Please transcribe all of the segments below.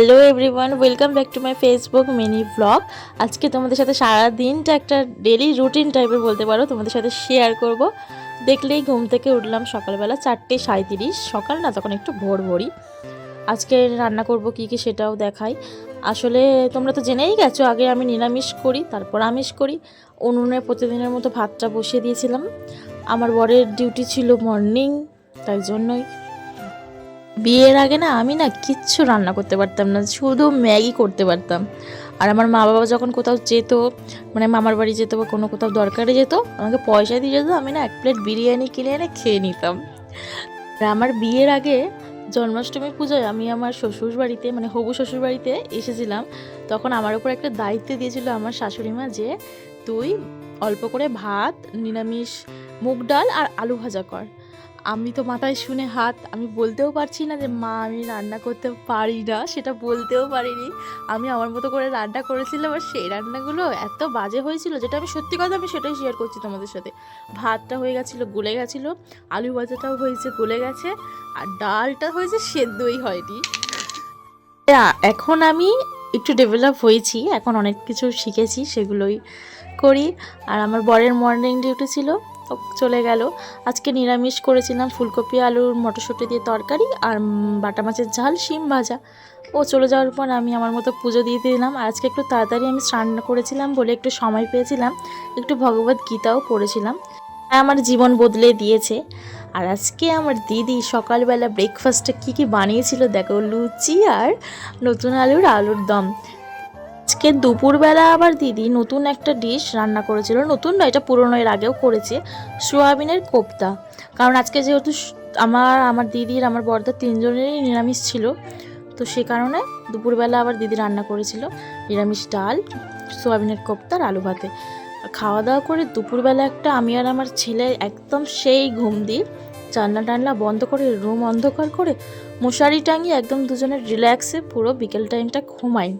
Hello everyone welcome back to my Facebook mini blog আজকে তোমাদের সাথে সারা দিনটা একটা ডেলি রুটিন টাইপের বলতে পারো, তোমাদের সাথে শেয়ার করব। দেখলেই ঘুম থেকে উঠলাম সকালবেলা চারটে সাঁত্রিশ সকাল না তখন একটু ভোর ভোরই। আজকে রান্না করব কি কি সেটাও দেখাই। আসলে তোমরা তো জেনেই গেছো, আগে আমি নিরামিষ করি, তারপর আমিষ করি। উনুনে প্রতিদিনের মতো ভাতটা বসিয়ে দিয়েছিলাম। আমার বরের ডিউটি ছিল মর্নিং তাই জন্যই বিয়ের আগে না আমি না কিচ্ছু রান্না করতে পারতাম না, শুধু ম্যাগি করতে পারতাম। আর আমার মা বাবা যখন কোথাও যেত মানে মামার বাড়ি যেত বা কোনো কোথাও দরকারে যেত, আমাকে পয়সা দিয়ে যেত, আমি না এক প্লেট বিরিয়ানি কিনে এনে খেয়ে নিতাম। আর আমার বিয়ের আগে জন্মাষ্টমী পুজোয় আমি আমার শ্বশুর বাড়িতে মানে হবু শ্বশুর বাড়িতে এসেছিলাম, তখন আমার উপর একটা দায়িত্ব দিয়েছিল আমার শাশুড়ি মা যে, তুই অল্প করে ভাত, নিরামিষ, মুগ ডাল আর আলু ভাজা কর। আমি তো মাথায় শুনে হাত, আমি বলতেও পারছি না যে, মা, আমি রান্না করতে পারি না। সেটা বলতেও পারিনি। আমি আমার মতো করে রান্না করেছিলাম আর সেই রান্নাগুলো এত বাজে হয়েছিল যেটা আমি সত্যি কথা আমি সেটাই শেয়ার করছি তোমাদের সাথে। ভাতটা হয়ে গেছিল, গলে গেছিল, আলু ভাজাটাও হয়েছে, গলে গেছে, আর ডালটা হয়েছে, সেদ্ধই হয়নি। এখন আমি একটু ডেভেলপ হয়েছি, এখন অনেক কিছু শিখেছি, সেগুলোই করি। আর আমার বরের মর্নিং ডিউটি ছিল। চলে গেল। আজকে নিরামিষ করেছিলাম ফুলকপি, আলুর মটরশুঁটি দিয়ে তরকারি আর বাটা মাছের ঝাল শিম ভাজা। ও চলে যাওয়ার পর আমি আমার মতো পুজো দিয়ে দিলাম। আর আজকে একটু তাড়াতাড়ি আমি স্নান করেছিলাম বলে একটু সময় পেয়েছিলাম। একটু ভগবত গীতাও পড়েছিলাম। আমার জীবন বদলে দিয়েছে। আর আজকে আমার দিদি সকালবেলা ব্রেকফাস্টে কী কী বানিয়েছিল দেখো? লুচি আর নতুন আলুর আলুর দম। আজকে দুপুরবেলা আবার দিদি নতুন একটা ডিশ রান্না করেছিল। নতুন না এটা পুরনো, এর আগেও করেছে, সোয়াবিনের কোপ্তা। কারণ আজকে যেহেতু আমার আমার দিদির আমার বড়দা তিনজনেরই নিরামিষ ছিল, তো সে কারণে দুপুরবেলা আবার দিদি রান্না করেছিল নিরামিষ ডাল, সোয়াবিনের কোপ্তা আর আলু ভাতে। খাওয়া দাওয়া করে দুপুরবেলা একটা আমি আর আমার ছেলে একদম সেই ঘুম দিই জানলা টানলা বন্ধ করে, রুম অন্ধকার করে, মশারি টাঙিয়ে একদম দুজনের রিল্যাক্সে পুরো বিকেল টাইমটা ঘুমাই।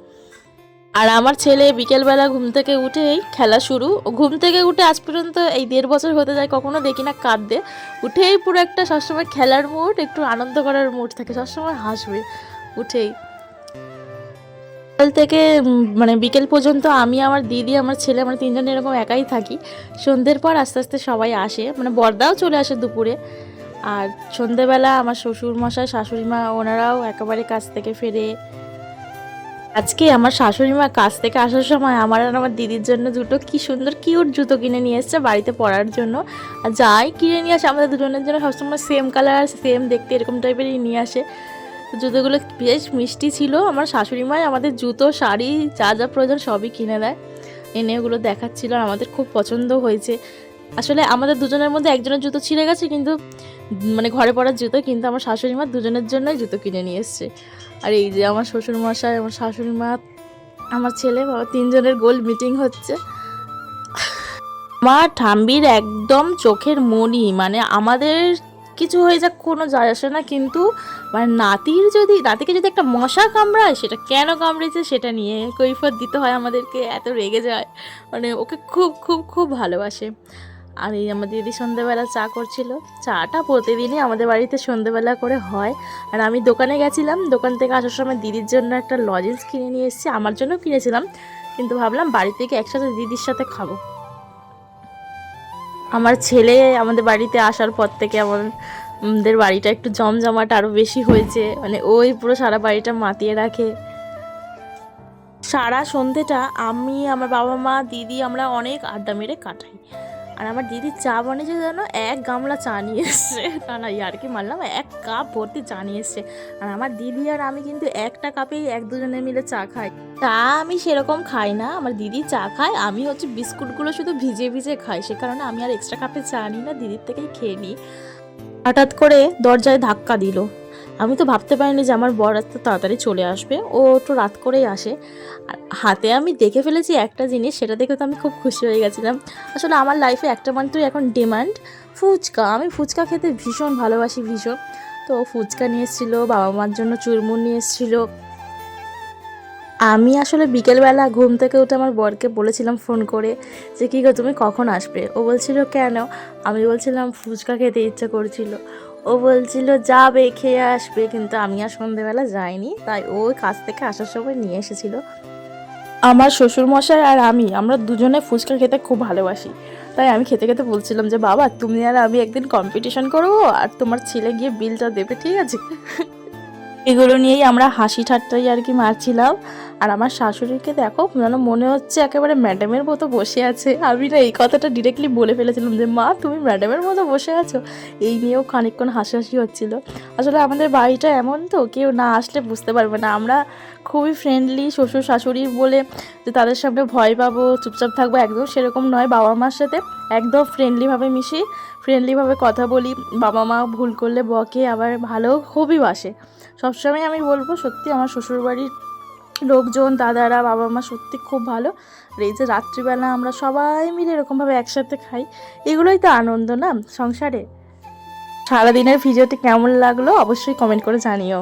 আর আমার ছেলে বিকেলবেলা ঘুম থেকে উঠেই খেলা শুরু। ঘুম থেকে উঠে আজ পর্যন্ত এই দেড় বছর হতে যায়, কখনো দেখি না কাঁদবে উঠেই পুরো একটা সবসময় খেলার মুড একটু আনন্দ করার মুড থাকে, সবসময় হাসবে উঠেই। সকাল থেকে মানে বিকেল পর্যন্ত আমি, আমার দিদি, আমার ছেলে, আমরা তিনজন এরকম একাই থাকি। সন্ধ্যের পর আস্তে আস্তে সবাই আসে মানে বর্দাও চলে আসে দুপুরে। আর সন্ধেবেলা আমার শ্বশুর মশাই শাশুড়ি মা ওনারাও একেবারে কাছ থেকে ফেরে আজকে আমার শাশুড়ি মা কাছ থেকে আসার সময় আমার আর আমার দিদির জন্য দুটো কি সুন্দর কিউট জুতো কিনে নিয়ে এসেছে বাড়িতে পরার জন্য। আর যাই কিনে নিয়ে আসে, আমাদের দুজনের জন্য সবসময় সেম কালার আর সেম দেখতে এরকম টাইপেরই নিয়ে আসে। জুতোগুলো বেশ মিষ্টি ছিল। আমার শাশুড়ি মাই আমাদের জুতো, শাড়ি, যা যা প্রয়োজন সবই কিনে দেয়। এনে ওগুলো দেখাচ্ছিল আর আমাদের খুব পছন্দ হয়েছে। আসলে আমাদের দুজনের মধ্যে একজনের জুতো ছিঁড়ে গেছে, কিন্তু মানে ঘরে পড়ার জুতো, কিন্তু আমার শাশুড়ি মা দুজনের জন্যই জুতো কিনে নিয়ে এসছে। আর এই যে আমার শ্বশুর মশাই আমার শাশুড়ি মা আমার ছেলে বাবা তিনজনের গোল মিটিং হচ্ছে। মা ঠাম্বির একদম চোখের মনি মানে আমাদের কিছু হয়ে যাক, কোনো যায় আসে না, কিন্তু মানে নাতির যদি, নাতিকে যদি একটা মশা কামড়ায়, সেটা কেন কামড়েছে সেটা নিয়ে কৈফত দিতে হয় আমাদেরকে, এত রেগে যায়। মানে ওকে খুব খুব খুব ভালোবাসে। আর এই আমার দিদি সন্ধেবেলা চা করছিল। চাটা প্রতিদিনই আমাদের বাড়িতে সন্ধেবেলা করে হয়। আর আমি দোকানে গেছিলাম, দোকান থেকে আসার সময় দিদির জন্য একটা লজেন্স কিনে নিয়ে এসেছি, আমার জন্য কিনেছিলাম। কিন্তু ভাবলাম বাড়ি থেকে একসাথে দিদির সাথে খাব। আমার ছেলে আমাদের বাড়িতে আসার পর থেকে আমাদের বাড়িটা একটু জমজমাট আরও বেশি হয়েছে। মানে ওই পুরো সারা বাড়িটা মাতিয়ে রাখে। সারা সন্ধেটা আমি, আমার বাবা মা, দিদি, আমরা অনেক আড্ডা মেরে কাটাই। আর আমার দিদি চা বানিয়েছে যেন এক গামলা চা নিয়ে এসছে। না না ইয়ারকি মারলাম এক কাপ ভর্তি চা নিয়ে এসছে। আর আমার দিদি আর আমি কিন্তু একটা কাপেই এক দুজনে মিলে চা খাই। চা আমি সেরকম খাই না, আমার দিদি চা খায়, আমি হচ্ছে বিস্কুটগুলো শুধু ভিজে ভিজে খাই। সে কারণে আমি আর এক্সট্রা কাপে চা নিই না, দিদির থেকেই খেয়ে নিই। হঠাৎ করে দরজায় ধাক্কা দিল। আমি তো ভাবতে পারিনি যে আমার বর এত তাড়াতাড়ি চলে আসবে। ও একটু রাত করেই আসে। আর হাতে আমি দেখে ফেলেছি একটা জিনিস, সেটা দেখে তো আমি খুব খুশি হয়ে গেছিলাম। আসলে আমার লাইফে একটা মাত্রই এখন ডিমান্ড ফুচকা। আমি ফুচকা খেতে ভীষণ ভালোবাসি, ভীষণ। তো ফুচকা নিয়ে এসেছিল, বাবা মার জন্য চুরমুর নিয়ে এসেছিল। আমি আসলে বিকেলবেলা ঘুম থেকে উঠে আমার বরকে বলেছিলাম ফোন করে যে, কী গো, তুমি কখন আসবে? ও বলছিল, কেন? আমি বলছিলাম, ফুচকা খেতে ইচ্ছা করছিল। ও বলছিল, যাবে, খেয়ে আসবে। কিন্তু আমি আর সন্ধেবেলা যাইনি। তাই ও কাজ থেকে আসার সময় নিয়ে এসেছিল। আমার শ্বশুর মশাই আর আমি, আমরা দুজনে ফুচকা খেতে খুব ভালোবাসি। তাই আমি খেতে খেতে বলছিলাম যে, বাবা, তুমি আর আমি একদিন কম্পিটিশন করব আর তোমার ছেলে গিয়ে বিলটা দেবে, ঠিক আছে? এগুলো নিয়েই আমরা হাসি ঠাট্টাই আর কি মারছিলাম। আর আমার শাশুড়িকে দেখো, যেন মনে হচ্ছে একেবারে ম্যাডামের মতো বসে আছে। আমি না এই কথাটা ডিরেক্টলি বলে ফেলেছিলাম যে, মা, তুমি ম্যাডামের মতো বসে আছো? এই নিয়েও খানিকক্ষণ হাসাহাসি হচ্ছিল। আসলে আমাদের বাড়িটা এমন তো, কেউ না আসলে বুঝতে পারবে না। আমরা খুবই ফ্রেন্ডলি শ্বশুর শাশুড়ি বলে যে, তাদের সামনে ভয় পাবো, চুপচাপ থাকব। একদম সেরকম নয় বাবা মার সাথে একদম ফ্রেন্ডলিভাবে মিশি ফ্রেন্ডলিভাবে কথা বলি। বাবা মা ভুল করলে বকে, আবার ভালো খুবই বাসে। সবসময় আমি বলব, সত্যি আমার শ্বশুরবাড়ির লোকজন, দাদারা বাবা মা সত্যি খুব ভালো। আর এই যে রাত্রিবেলা আমরা সবাই মিলে এরকমভাবে একসাথে খাই, এগুলোই তো আনন্দ না সংসারে? সারাদিনের ভিডিওটি কেমন লাগল অবশ্যই কমেন্ট করে জানিও।